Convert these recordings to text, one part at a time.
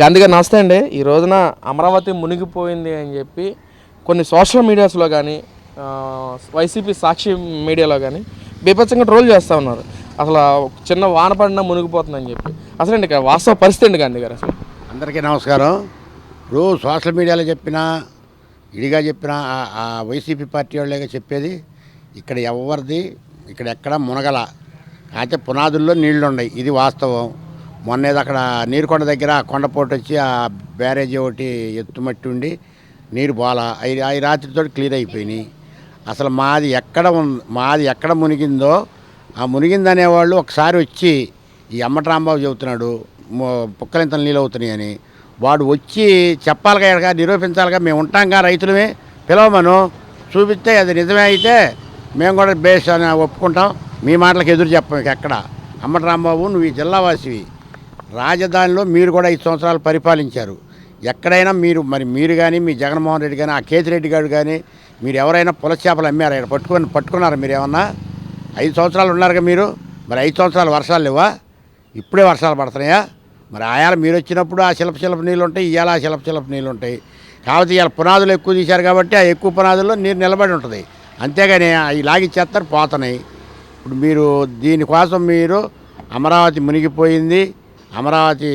గాంధీ గారు నమస్తే అండి. ఈ రోజున అమరావతి మునిగిపోయింది అని చెప్పి కొన్ని సోషల్ మీడియాస్లో కానీ వైసీపీ సాక్షి మీడియాలో కానీ బీభత్సంగా ట్రోల్ చేస్తూ ఉన్నారు. అసలు చిన్న వాన పడినా మునిగిపోతుందని చెప్పి. అసలు అండి ఇక్కడ వాస్తవ పరిస్థితి అండి గాంధీ గారు అసలు? అందరికీ నమస్కారం. రోజు సోషల్ మీడియాలో చెప్పినా ఇడిగా చెప్పినా ఆ- వైసీపీ పార్టీ వాళ్ళగా చెప్పేది ఇక్కడ ఎవరిది ఇక్కడ ఎక్కడ మునగల. అయితే పునాదుల్లో నీళ్ళు ఉన్నాయి ఇది వాస్తవం. మొన్న ఏదో అక్కడ నీరుకొండ దగ్గర ఆ కొండపోటు వచ్చి ఆ బ్యారేజీ ఒకటి ఎత్తుమట్టి ఉండి నీరు పోలా. అవి అవి రాత్రితో క్లియర్ అయిపోయినాయి. అసలు మాది ఎక్కడ ఉన్- మాది ఎక్కడ మునిగిందో ఆ మునిగిందనేవాళ్ళు ఒకసారి వచ్చి ఈ అమ్మటరాంబాబు చెబుతున్నాడు మొ- పుక్కలింతలు నీళ్ళు అవుతున్నాయని వాడు వచ్చి చెప్పాలిగా నిరూపించాలిగా మేము ఉంటాంగా రైతులమే పిలవమను చూపిస్తే అది నిజమే అయితే మేము కూడా బేస్ అని ఒప్పుకుంటాం. మీ మాటలకు ఎదురు చెప్పం ఎక్కడ. ఎక్కడ అమ్మటరాంబాబు నువ్వు ఈ జిల్లావాసివి. రాజధానిలో మీరు కూడా ఐదు సంవత్సరాలు పరిపాలించారు. ఎక్కడైనా మీరు మరి మీరు కానీ మీ జగన్మోహన్ రెడ్డి కానీ ఆ కేతిరెడ్డి గారు కానీ మీరు ఎవరైనా పులచేపలు అమ్మారా ఇక్కడ పట్టుకొని పట్టుకున్నారా మీరు ఏమన్నా? ఐదు సంవత్సరాలు ఉన్నారుగా మీరు? మరి ఐదు సంవత్సరాలు వర్షాలు లేవా? ఇప్పుడే వర్షాలు పడుతున్నాయా? మరి ఆయాల మీరు వచ్చినప్పుడు ఆ శిల్ప శిల్ప నీళ్ళు ఉంటాయి ఇవాళ ఆ శిల్ప శిల్ప నీళ్ళు ఉంటాయి. కాబట్టి ఇవాళ పునాదులు ఎక్కువ తీశారు కాబట్టి ఆ ఎక్కువ పునాదుల్లో నీరు నిలబడి ఉంటుంది. అంతేగాని అవి లాగిచ్చేస్తారు పోతున్నాయి. ఇప్పుడు మీరు దీనికోసం మీరు అమరావతి మునిగిపోయింది. అమరావతి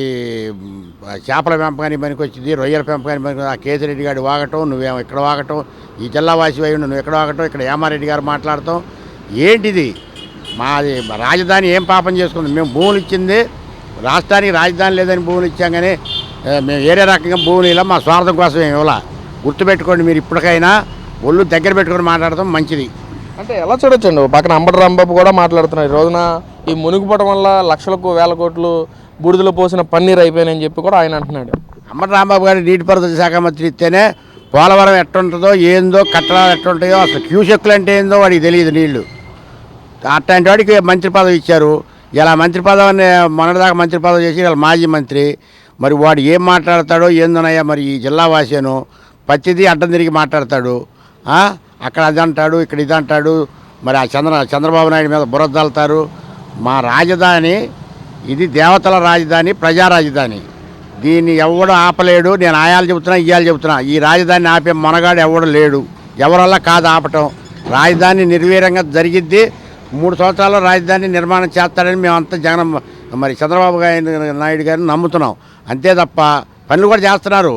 చేపల పెంపకానికి పనికి వచ్చింది రొయ్యల పెంపకానికి పనికి ఆ కేసిరెడ్డి గారు వాగటం నువ్వేమో ఇక్కడ వాగటం ఈ జిల్లావాసి అయి నువ్వు ఎక్కడ వాగటం ఇక్కడ యామారెడ్డి గారు మాట్లాడటం. ఏంటిది? మాది రాజధాని ఏం పాపం చేసుకుంది? మేము భూములు ఇచ్చింది రాష్ట్రానికి రాజధాని లేదని భూములు ఇచ్చాం కానీ మేము వేరే రకంగా భూములు ఇలా మా స్వార్థం కోసం ఇవ్వాలా ఇవ్వాల. గుర్తుపెట్టుకోండి మీరు ఇప్పటికైనా ఒళ్ళు దగ్గర పెట్టుకొని మాట్లాడటం మంచిది. అంటే ఎలా చూడొచ్చండి? పక్కన అంబటి రాంబాబు కూడా మాట్లాడుతున్నారు ఈ రోజున ఈ మునిగిపోవడం వల్ల లక్షలకు వేల కోట్లు బూడిదలో పోసిన పన్నీర్ అయిపోయినాయని చెప్పి కూడా ఆయన అంటున్నాడు. అమ్మ రాంబాబు గారి నీటిపారుదల శాఖ మంత్రి ఇస్తేనే పోలవరం ఎట్టుంటుందో ఏందో కట్టడాలు ఎట్టుంటాయో అసలు క్యూసెక్కులు అంటే ఏందో వాడికి తెలియదు నీళ్ళు. అట్లాంటి వాడికి మంత్రి పదవి ఇచ్చారు. ఇలా మంత్రి పదవిని మొన్నటిదాకా మంత్రి పదవి చేసి ఇలా మాజీ మంత్రి. మరి వాడు ఏం మాట్లాడతాడో ఏందోనయ్యా మరి ఈ జిల్లా వాసేను. ప్రతిదీ అడ్డం తిరిగి మాట్లాడతాడు. అక్కడ అది అంటాడు ఇక్కడ ఇది అంటాడు. మరి ఆ చంద్ర చంద్రబాబు నాయుడు మీద బురద్దలుతారు మా రాజధాని ఇది దేవతల రాజధాని ప్రజా రాజధాని. దీన్ని ఎవడు ఆపలేడు. నేను ఆయాలు చెబుతున్నా ఇయ్యాలు చెబుతున్నా. ఈ రాజధానిని ఆపే మనగాడు ఎవడు లేడు. ఎవరల్లా కాదు ఆపటం. రాజధాని నిర్వీర్యంగా జరిగిద్ది. మూడు సంవత్సరాల్లో రాజధాని నిర్మాణం చేస్తాడని మేమంతా జగన్ మరి చంద్రబాబు నాయుడు గారిని నమ్ముతున్నాం. అంతే తప్ప పనులు కూడా చేస్తున్నారు.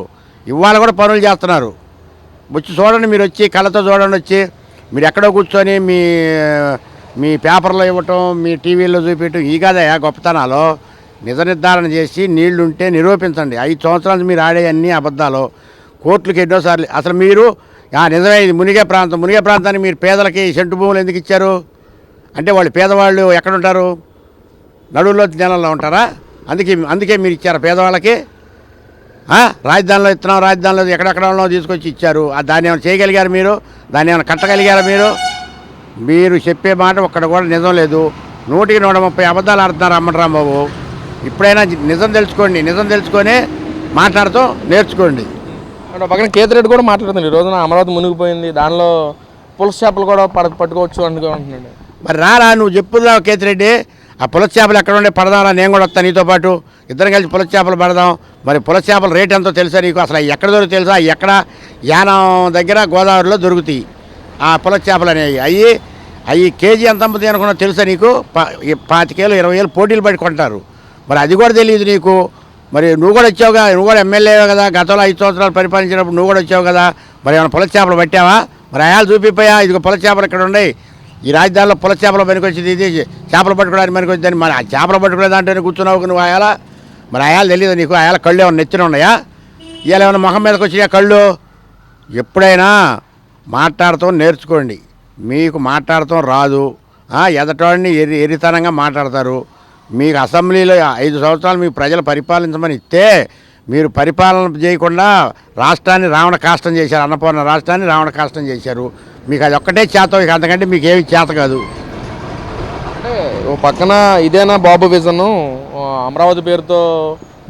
ఇవాళ కూడా పనులు చేస్తున్నారు. వచ్చి చూడండి మీరు వచ్చి కళ్ళతో చూడండి వచ్చి మీరు ఎక్కడో కూర్చొని మీ మీ పేపర్లో ఇవ్వటం మీ టీవీలో చూపించటం ఈ కదయా గొప్పతనాలు. నిజ నిర్ధారణ చేసి నీళ్ళుంటే నిరూపించండి. ఐదు సంవత్సరాలు మీరు ఆడే అన్ని అబద్ధాలు. కోర్టులకు ఎన్నోసార్లు అసలు మీరు "ఆ, నిజమే ఇది మునిగే ప్రాంతం. మునిగే ప్రాంతాన్ని మీరు పేదలకి సెంటు భూములు ఎందుకు ఇచ్చారు? అంటే వాళ్ళు పేదవాళ్ళు ఎక్కడుంటారు? నడువులో నెలల్లో ఉంటారా? అందుకే అందుకే మీరు ఇచ్చారా పేదవాళ్ళకి? రాజధానిలో ఇస్తున్నాం రాజధానిలో ఎక్కడెక్కడ ఉన్నో తీసుకొచ్చి ఇచ్చారు. దాన్ని ఏమైనా చేయగలిగారు మీరు? దాన్ని ఏమైనా కట్టగలిగారా మీరు? మీరు చెప్పే మాట ఒక్కడ కూడా నిజం లేదు. నూటికి నూట ముప్పై అబద్ధాలు ఆడుతున్నారు అమ్మటరాంబాబు ఇప్పుడైనా నిజం తెలుసుకోండి నిజం తెలుసుకొని మాట్లాడుతూ నేర్చుకోండి. ఒక పక్కన కేతిరెడ్డి కూడా మాట్లాడుతున్నాడు ఈ రోజున అమరావతి మునిగిపోయింది. దానిలో పులస చేపలు కూడా పడ పట్టుకోవచ్చు అనుకో అంటున్నాడు. మరి రారా నువ్వు చెప్పుదావు కేతిరెడ్డి. ఆ పులస చేపలు ఎక్కడ ఉండే పడదాంరా? నేను కూడా వస్తాను నీతో పాటు. ఇద్దరం కలిసి పులస చేపలు పడదాం. మరి పులస చేపల రేట్ ఎంతో తెలుసా నీకు? అసలు ఎక్కడ దొరుకుతాయి తెలుసా? ఎక్కడ? యానం దగ్గర గోదావరిలో దొరుకుతాయి. ఆ పులస చేపలు అనేవి. అవి అవి కేజీ ఎంత అమ్ముతాయి అనుకున్నా తెలుసా నీకు? పా- పాతికేలు ఇరవై వేలు పోటీలు పడి కొంటారు మరి అది కూడా తెలియదు నీకు. మరి నువ్వు కూడా వచ్చావుగా నువ్వు కూడా ఎమ్మెల్యే కదా గతంలో ఐదు సంవత్సరాలు పరిపాలించినప్పుడు నువ్వు కూడా వచ్చావు కదా. మరి ఏమైనా పొల చేపలు పట్టావా? మరి అయాలు చూపిపోయా ఇదిగో పొల చేపలు ఇక్కడ ఉన్నాయి. ఈ రాజధానిలో పొల చేపలు పనికొచ్చింది ఇది చేపలు పట్టుకోవడానికి పనికొచ్చిందని. మరి ఆ చేపలు పట్టుకునే దాంట్లోనే కూర్చున్నావు నువ్వు అయాల? మరి అయాలు తెలియదు నీకు? అయాల కళ్ళు ఏమైనా నెత్తిన ఉన్నాయా? ఇవాళ ఏమైనా మొహం మీదకి వచ్చినాయా కళ్ళు? ఎప్పుడైనా? మాట్లాడటం నేర్చుకోండి. మీకు మాట్లాడటం రాదు. ఎదటోడిని ఎరి ఎరితనంగా మాట్లాడతారు. మీకు అసెంబ్లీలో ఐదు సంవత్సరాలు మీ ప్రజలు పరిపాలించమని ఇస్తే మీరు పరిపాలన చేయకుండా రాష్ట్రాన్ని రావణ కాష్టం చేశారు అన్నపూర్ణ రాష్ట్రాన్ని రావణ కాష్టం చేశారు. మీకు అది ఒక్కటే చేత ఇక అంతకంటే మీకు ఏమి చేత కాదు. అంటే ఓ పక్కన ఇదేనా బాబు విజన్? అమరావతి పేరుతో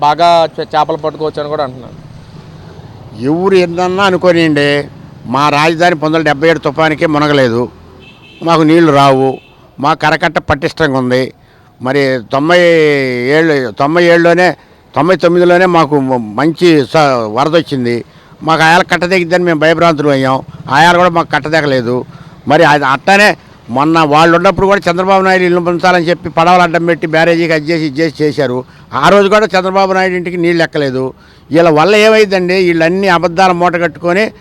బాగా చేపలు పట్టుకోవచ్చు అని కూడా అంటున్నాను. ఎవరు ఎన్నన్నా అనుకోనియండి. మా రాజధాని పంతొమ్మిది వందల డెబ్బై ఏడు తుఫానికి మునగలేదు. మాకు నీళ్ళు రావు. మా కరకట్ట పటిష్టంగా ఉంది. మరి తొంభై ఏళ్ళు తొంభై ఏళ్ళలోనే తొంభై తొమ్మిదిలోనే మాకు మంచి స- వరద వచ్చింది. మాకు ఆయాల కట్టదెగిద్దని మేము భయభ్రాంతులు అయ్యాం. ఆయాలు కూడా మాకు కట్టదెగలేదు మరి అది అట్టనే మొన్న వాళ్ళు ఉన్నప్పుడు కూడా చంద్రబాబు నాయుడు ఇల్లు పంచాలని చెప్పి పడవలు అడ్డం పెట్టి బ్యారేజీకి అది చేసి ఇది చేసి చేశారు. ఆ రోజు కూడా చంద్రబాబు నాయుడు ఇంటికి నీళ్ళు ఎక్కలేదు. వీళ్ళ వల్ల ఏమైందండి? వీళ్ళన్నీ అబద్ధాల మూట కట్టుకొని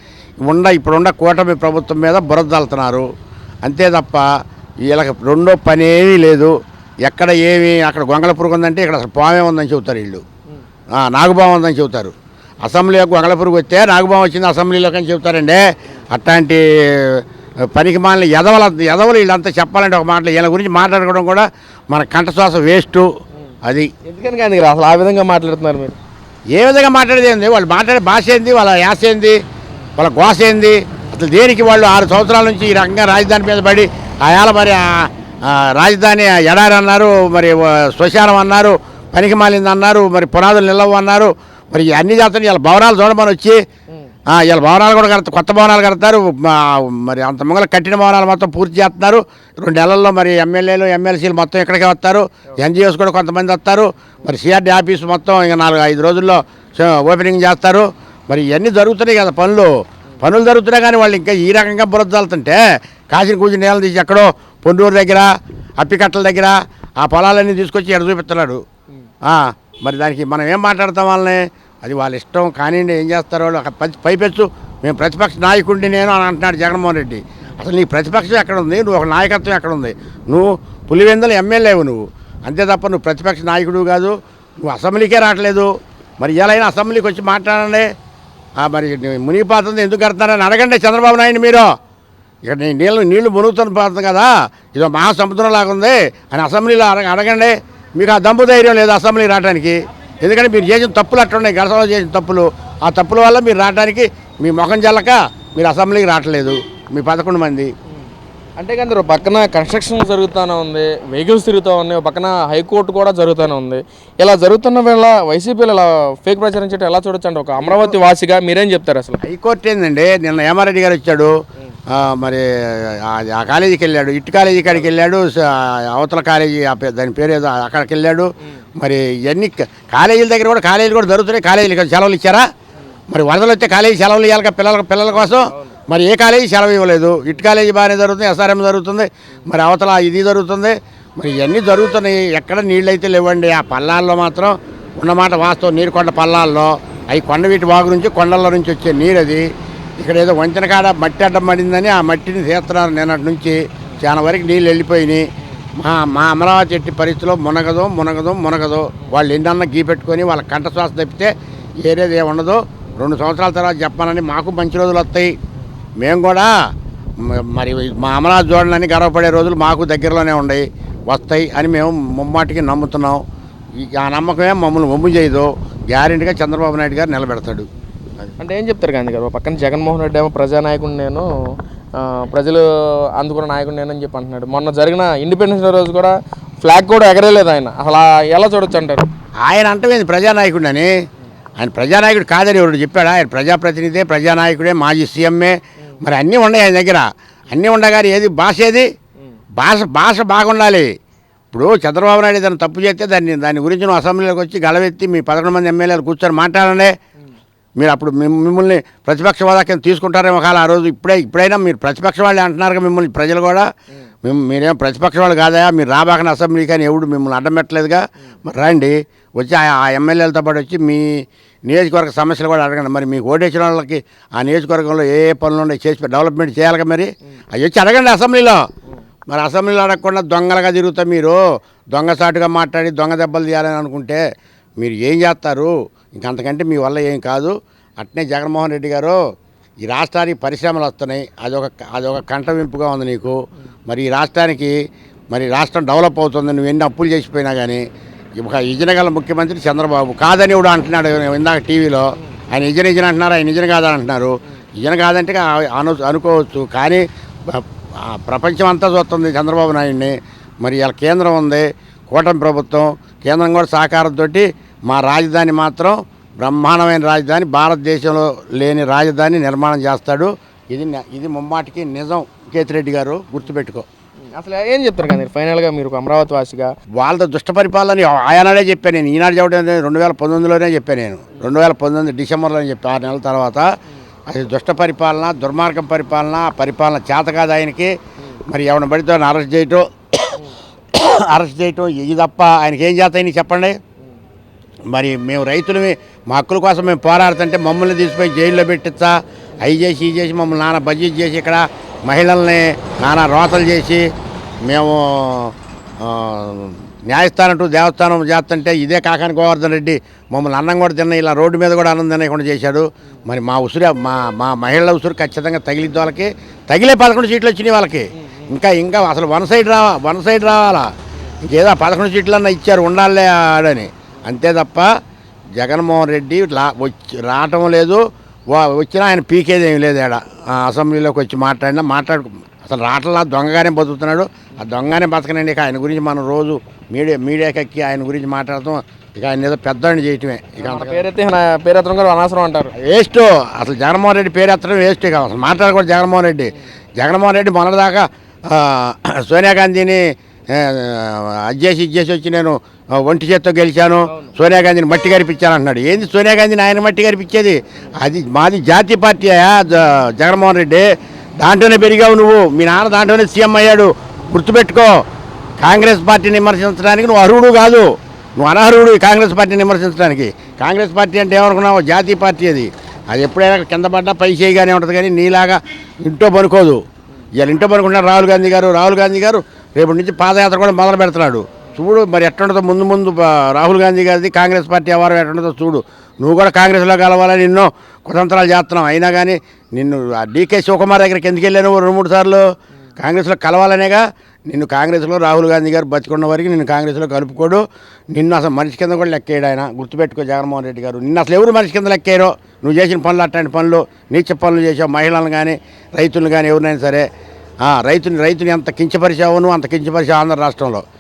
ఉండ ఇప్పుడున్న కూటమి ప్రభుత్వం మీద బురదలుతున్నారు అంతే తప్ప వీళ్ళకి రెండో పని ఏమీ లేదు. ఎక్కడ ఏమి అక్కడ గొంగళ పురుగు ఉందంటే ఇక్కడ అసలు పామే ఉందని చెబుతారు వీళ్ళు. ఆ, నాగుబాం ఉందని చెబుతారు. అసెంబ్లీలో గొంగళ పురుగు వస్తే నాగుబాం వచ్చింది అసెంబ్లీలోకి అని చెబుతారండి. అట్లాంటి పనికి మాలిన ఎదవల ఎదవలు వీళ్ళంతా చెప్పాలంటే ఒక మాటలు వీళ్ళ గురించి మాట్లాడుకోవడం కూడా మన కంఠశ్వాస వేస్ట్. అది ఎందుకని కానీ అసలు ఆ విధంగా మాట్లాడుతున్నారు మీరు? ఏ విధంగా మాట్లాడేది ఏంది? వాళ్ళు మాట్లాడే భాష ఏంది? వాళ్ళ యాస ఏంది? వాళ్ళ గోస ఏంది? అసలు దేనికి వాళ్ళు ఆరు సంవత్సరాల నుంచి ఈ రకంగా రాజధాని మీద పడి ఆయాల మరి రాజధాని ఎడారి అన్నారు మరి శ్మశానం అన్నారు పనికి మాలింది అన్నారు మరి పునాదులు నిలవు అన్నారు మరి అన్ని చేస్తారు ఇలా భవనాలు చూడమని వచ్చి ఇలా భవనాలు కూడా కడతారు కొత్త భవనాలు కడతారు మరి అంత ముంగల కట్టిన భవనాలు మొత్తం పూర్తి చేస్తున్నారు. రెండు నెలల్లో మరి ఎమ్మెల్యేలు ఎమ్మెల్సీలు మొత్తం ఇక్కడికే వస్తారు. ఎన్జిఓస్ కూడా కొంతమంది వస్తారు. మరి సిఆర్డీ ఆఫీస్ మొత్తం ఇంకా నాలుగు ఐదు రోజుల్లో ఓపెనింగ్ చేస్తారు. మరి ఇవన్నీ జరుగుతున్నాయి కదా పనులు. పనులు జరుగుతున్నాయి కానీ వాళ్ళు ఇంకా ఈ రకంగా బురద్దాలుతుంటే కాసిన కూర్చుని నేల తీసి ఎక్కడో పొన్నూరు దగ్గర అప్పికట్టల దగ్గర ఆ పొలాలన్నీ తీసుకొచ్చి ఎడ చూపిస్తున్నాడు. మరి దానికి మనం ఏం మాట్లాడతాం వాళ్ళని? అది వాళ్ళ ఇష్టం కానీ ఏం చేస్తారో వాళ్ళు. పైపెచ్చు మేము ప్రతిపక్ష నాయకుడిని నేను అని అంటున్నాడు జగన్మోహన్ రెడ్డి. అసలు నీ ప్రతిపక్షం ఎక్కడ ఉంది? నువ్వు ఒక నాయకత్వం ఎక్కడ ఉంది? నువ్వు పులివెందులు ఎమ్మెల్యేవు నువ్వు. అంతే తప్ప నువ్వు ప్రతిపక్ష నాయకుడు కాదు. నువ్వు అసెంబ్లీకే రావట్లేదు. మరి ఎలా అసెంబ్లీకి వచ్చి మాట్లాడండి. మరి మునిగిపోతుంది ఎందుకు కడతారని అడగండి చంద్రబాబు నాయుడు మీరు. ఇక్కడ నీ నీళ్ళు నీళ్ళు మునుగుతున్న పోతుంది కదా. ఇదో మహాసముద్రం లాగా ఉంది అని అసెంబ్లీలో అడగ అడగండి. మీకు ఆ దమ్ము ధైర్యం లేదు అసెంబ్లీ రావడానికి ఎందుకంటే మీరు చేసిన తప్పులు అట్లున్నాయి. గడసలో చేసిన తప్పులు. ఆ తప్పుల వల్ల మీరు రావడానికి మీ ముఖం జల్లక మీరు అసెంబ్లీకి రావట్లేదు. మీ పదకొండు మంది. అంటే కానీ ఒక పక్కన కన్స్ట్రక్షన్ జరుగుతూనే ఉంది వెహికల్స్ తిరుగుతూ ఉన్నాయి ఒక పక్కన హైకోర్టు కూడా జరుగుతూనే ఉంది. ఇలా జరుగుతున్న వేళ వైసీపీలో ఇలా ఫేక్ ప్రచారం చేయడం ఎలా చూడొచ్చు అంటే ఒక అమరావతి వాసిగా మీరేం చెప్తారు అసలు? హైకోర్టు ఏందండి? నిన్న ఏమారెడ్డి గారు వచ్చాడు. ఆ, మరి ఆ- కాలేజీకి వెళ్ళాడు. ఇటు కాలేజీ కాడికి వెళ్ళాడు. అవతల కాలేజీ దాని పేరు ఏదో అక్కడికి వెళ్ళాడు. మరి ఇవన్నీ కాలేజీల దగ్గర కూడా కాలేజీలు కూడా జరుగుతున్నాయి కాలేజీలకు సెలవులు ఇచ్చారా? మరి వరదలు వస్తే కాలేజీ సెలవులు ఇవ్వాలి పిల్లల పిల్లల కోసం? మరి ఏ కాలేజీ సెలవు ఇవ్వలేదు. ఇటు కాలేజీ బాగానే జరుగుతుంది ఎస్ఆర్ఎం జరుగుతుంది మరి అవతల ఇది జరుగుతుంది. మరి ఇవన్నీ జరుగుతున్నాయి. ఎక్కడ నీళ్ళు అయితే లేవండి ఆ పల్లాల్లో మాత్రం ఉన్నమాట వాస్తవం. నీరుకొండ పల్లాల్లో అవి కొండ వీటి వాగు నుంచి కొండల నుంచి వచ్చే నీరు అది ఇక్కడ ఏదో వంతెన కాడ మట్టి అడ్డం పడిందని ఆ మట్టిని తీస్తున్నారు నిన్నటి నుంచి. చాలా వరకు నీళ్ళు వెళ్ళిపోయినాయి. మా మా అమరావతి ఎట్టి పరిస్థితిలో మునగదు మునగదు మునగదు. వాళ్ళు ఎన్నన్నా గీ పెట్టుకొని వాళ్ళ కంఠశ్వాస తప్పితే ఏరేది ఏమి ఉండదు రెండు సంవత్సరాల తర్వాత చెప్పాలని మాకు మంచి రోజులు వస్తాయి. మేము కూడా మరి మా అమరావతి చూడాలని గర్వపడే రోజులు మాకు దగ్గరలోనే ఉన్నాయి వస్తాయి అని మేము ముమ్మాటికి నమ్ముతున్నాం. ఈ ఆ నమ్మకమే మమ్మల్ని ఒమ్ము చేయదు. గ్యారెంటీగా చంద్రబాబు నాయుడు గారు నిలబెడతాడు. అంటే ఏం చెప్తారు గాంధీ గారు? ఒక పక్కన జగన్మోహన్ రెడ్డి ఏమో ప్రజానాయకుడు నేను ప్రజలు అందుకున్న నాయకుడు నేను అని చెప్పి అంటున్నాడు. మొన్న జరిగిన ఇండిపెండెన్స్ డే రోజు కూడా ఫ్లాగ్ కూడా ఎగరలేదు ఆయన. అసలు ఎలా చూడొచ్చు అంటారు? ఆయన అంటమేంది ప్రజానాయకుడు అని? ఆయన ప్రజానాయకుడు కాదని ఎవరు చెప్పాడా? ఆయన ప్రజాప్రతినిధే ప్రజానాయకుడే మాజీ సీఎంఏ. మరి అన్నీ ఉన్నాయి ఆయన దగ్గర. అన్నీ ఉండగానే ఏది భాష ఏది? భాష భాష బాగుండాలి. ఇప్పుడు చంద్రబాబు నాయుడు ఏదైనా తప్పు చేస్తే దాన్ని దాని గురించి నువ్వు అసెంబ్లీలోకి వచ్చి గలవెత్తి మీ పదకొండు మంది ఎమ్మెల్యేలు కూర్చొని మాట్లాడండి. మీరు అప్పుడు మిమ్- మిమ్మల్ని ప్రతిపక్ష హోదా కింద తీసుకుంటారేమో కాదు ఆ రోజు ఇప్పుడే ఇప్పుడైనా మీరు ప్రతిపక్ష వాళ్ళే అంటున్నారు మిమ్మల్ని ప్రజలు కూడా. మేము మీరేం ప్రతిపక్ష వాళ్ళు కాదా మీరు రాబాకని అసెంబ్లీ కానీ ఎవడు మిమ్మల్ని అడ్డం పెట్టలేదుగా మరి రండి వచ్చి ఆ ఎమ్మెల్యేలతో పాటు వచ్చి మీ నియోజకవర్గ సమస్యలు కూడా అడగండి. మరి మీకు ఓటేసిన వాళ్ళకి ఆ నియోజకవర్గంలో ఏ ఏ పనులు ఉన్నాయి చేసి డెవలప్మెంట్ చేయాలిగా మరి? అవి వచ్చి అడగండి అసెంబ్లీలో. మరి అసెంబ్లీలో అడగకుండా దొంగలుగా తిరుగుతాం మీరు. దొంగసాటుగా మాట్లాడి దొంగ దెబ్బలు తీయాలని అనుకుంటే మీరు ఏం చేస్తారు? ఇంకంతకంటే మీ వల్ల ఏం కాదు. అట్నే జగన్మోహన్ రెడ్డి గారు ఈ రాష్ట్రానికి పరిశ్రమలు వస్తున్నాయి. అదొక అదొక కంటవింపుగా ఉంది నీకు. మరి ఈ రాష్ట్రానికి మరి రాష్ట్రం డెవలప్ అవుతుంది. నువ్వు ఎన్ని అప్పులు చేసిపోయినా కానీ ఒక ఇజనగల ముఖ్యమంత్రి చంద్రబాబు కాదని కూడా అంటున్నాడు. ఇందాక టీవీలో ఆయన ఇజన ఇజన అంటున్నారు ఆయన ఇజన కాదని అంటున్నారు. ఇజన కాదంటే అను అనుకోవచ్చు. కానీ ప్రపంచం అంతా చూస్తుంది చంద్రబాబు నాయుడిని. మరి ఇలా కేంద్రం ఉంది కూటమి ప్రభుత్వం కేంద్రం కూడా సహకారంతో మా రాజధాని మాత్రం బ్రహ్మాండమైన రాజధాని భారతదేశంలో లేని రాజధాని నిర్మాణం చేస్తాడు. ఇది ఇది ముమ్మాటికి నిజం. కేతిరెడ్డి గారు గుర్తుపెట్టుకో. అసలు ఏం చెప్తారు కానీ ఫైనల్గా మీరు ఒక అమరావతి వాసిగా? వాళ్ళ దుష్ట పరిపాలన ఆయననే చెప్పాను నేను. ఈనాడు చెప్పడం రెండు వేల పంతొమ్మిదిలోనే చెప్పాను నేను. రెండు వేల పంతొమ్మిది డిసెంబర్లో చెప్పాను ఆరు నెలల తర్వాత అది దుష్ట పరిపాలన దుర్మార్గం పరిపాలన పరిపాలన చేత కాదు ఆయనకి. మరి ఎవరిని పడితే అరెస్ట్ చేయటం. అరెస్ట్ చేయటం ఇది తప్ప ఆయనకి ఏం చేస్తాయని చెప్పండి? మరి మేము రైతులమి మా హక్కుల కోసం మేము పోరాడుతుంటే మమ్మల్ని తీసుకుపోయి జైల్లో పెట్టిస్తా అవి చేసి ఇవి చేసి మమ్మల్ని నాన్న బడ్జెట్ చేసి ఇక్కడ మహిళల్ని నానా రోతలు చేసి మేము న్యాయస్థానం టు దేవస్థానం చేస్తుంటే ఇదే కాకాని గోవర్ధన్ రెడ్డి మమ్మల్ని అన్నం కూడా తిన్న ఇలా రోడ్డు మీద కూడా అన్నం తినకుండా చేశాడు. మరి మా ఉసురు మా మా మహిళల ఉసురు ఖచ్చితంగా తగిలిద్ది వాళ్ళకి. తగిలే పదకొండు సీట్లు వచ్చినాయి వాళ్ళకి. ఇంకా ఇంకా అసలు వన్ సైడ్ రావా వన్ సైడ్ రావాలా? ఇంకేదో పదకొండు పదకొండు సీట్లన్నా ఇచ్చారు ఉండాలే ఆడని. అంతే తప్ప జగన్మోహన్ రెడ్డి లా వచ్చి రావటం లేదు. వా- వచ్చినా ఆయన పీకేది లేదు ఆడ. ఆ అసెంబ్లీలోకి వచ్చి మాట్లాడినా మాట్లాడు అసలు రావట్లా దొంగగానే బతుకుతున్నాడు. ఆ దొంగగానే బతకనండి. ఇక ఆయన గురించి మనం రోజు మీడియా మీడియాకి ఎక్కి ఆయన గురించి మాట్లాడతాం. ఇక ఆయన ఏదో పెద్దవాడిని చేయటమే. ఇక పేరెత్తడం కూడా అనవసరం అంటారు. వేస్ట్. అసలు జగన్మోహన్ రెడ్డి పేరు ఎత్తడం వేస్ట్ ఇక. అసలు మాట్లాడకూడదు జగన్మోహన్ రెడ్డి. జగన్మోహన్ రెడ్డి మొన్నటిదాకా ఆ, సోనియా గాంధీని ఆ, అది చేసి ఇది చేసి వచ్చి నేను ఒంటి చేత్తో గెలిచాను. సోనియా గాంధీని మట్టి గరిపించాను అంటున్నాడు. ఏంది సోనియా గాంధీని ఆయన మట్టి గరిపించేది? అది మాది జాతీయ పార్టీ జగన్మోహన్ రెడ్డి. దాంట్లోనే పెరిగావు నువ్వు. మీ నాన్న దాంట్లోనే సీఎం అయ్యాడు. గుర్తుపెట్టుకో కాంగ్రెస్ పార్టీని విమర్శించడానికి నువ్వు అర్హుడు కాదు. నువ్వు అనర్హుడు కాంగ్రెస్ పార్టీని విమర్శించడానికి. కాంగ్రెస్ పార్టీ అంటే ఏమనుకున్నావు? జాతీయ పార్టీ అది. అది ఎప్పుడైనా కింద పడ్డా పై చేయగానే ఉంటుంది కానీ నీలాగా ఇంట్లో పనుకోదు ఇవాళ ఇంట్లో పనుకుంటున్నారు రాహుల్ గాంధీ గారు రాహుల్ గాంధీ గారు రేపటి నుంచి పాదయాత్ర కూడా మొదలు పెడుతున్నాడు చూడు మరి ఎట్టుండదో ముందు ముందు రాహుల్ గాంధీ గారిది కాంగ్రెస్ పార్టీ వ్యవహారం ఎట్టుండదో చూడు. నువ్వు కూడా కాంగ్రెస్లో కలవాలని ఎన్నో కుతంత్రాలు చేస్తున్నావు. అయినా కానీ నిన్ను ఆ డీకే శివకుమార్ దగ్గరికి ఎందుకు వెళ్ళాను రెండు మూడు సార్లు? కాంగ్రెస్లో కలవాలనేగా నిన్ను కాంగ్రెస్లో రాహుల్ గాంధీ గారు బతికున్న వరకు నిన్ను కాంగ్రెస్లో కలుపుకోడు. నిన్ను అసలు మనిషి కింద కూడా లెక్కేయడు ఆయన. గుర్తుపెట్టుకో జగన్మోహన్ రెడ్డి గారు. నిన్ను అసలు ఎవరు మనిషి కింద లెక్కారో నువ్వు చేసిన పనులు అట్లాంటి పనులు నీచ పనులు చేసావు. మహిళలను కానీ రైతులను కానీ ఎవరినైనా సరే. రైతుని రైతుని ఎంత కించపరిచావు నువ్వు అంత కించపరిచావు ఆంధ్ర రాష్ట్రంలో.